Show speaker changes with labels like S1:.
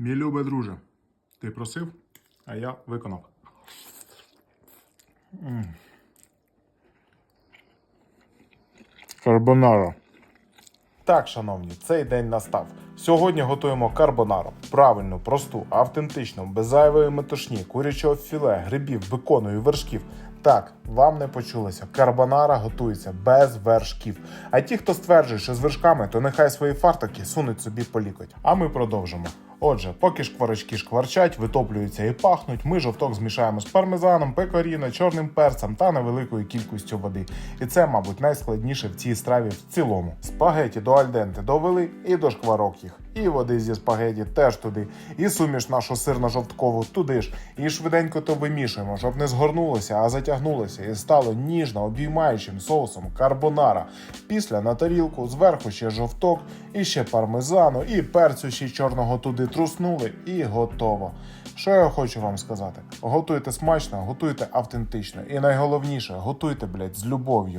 S1: Мій любий друже, ти просив, а я виконав. Карбонара.
S2: Так, шановні, цей день настав. Сьогодні готуємо карбонару. Правильну, просту, автентичну, без зайвої метушні, курячого філе, грибів, бекону і вершків. Так, вам не почулося. Карбонара готується без вершків. А ті, хто стверджує, що з вершками, то нехай свої фартуки сунуть собі по лікоть. А ми продовжимо. Отже, поки шкварочки шкварчать, витоплюються і пахнуть, ми жовток змішаємо з пармезаном, пекоріно, чорним перцем та невеликою кількістю води. І це, мабуть, найскладніше в цій страві в цілому. Спагеті до альденти довели і до шкварок їх. І води зі спагеті теж туди, і суміш нашу сирно-жовткову туди ж. І швиденько то вимішуємо, щоб не згорнулося, а затягнулося і стало ніжно обіймаючим соусом карбонара. Після на тарілку зверху ще жовток, і ще пармезану, і перцю ще чорного туди труснули, і готово. Що я хочу вам сказати? Готуйте смачно, готуйте автентично, і найголовніше, готуйте, блядь, з любов'ю.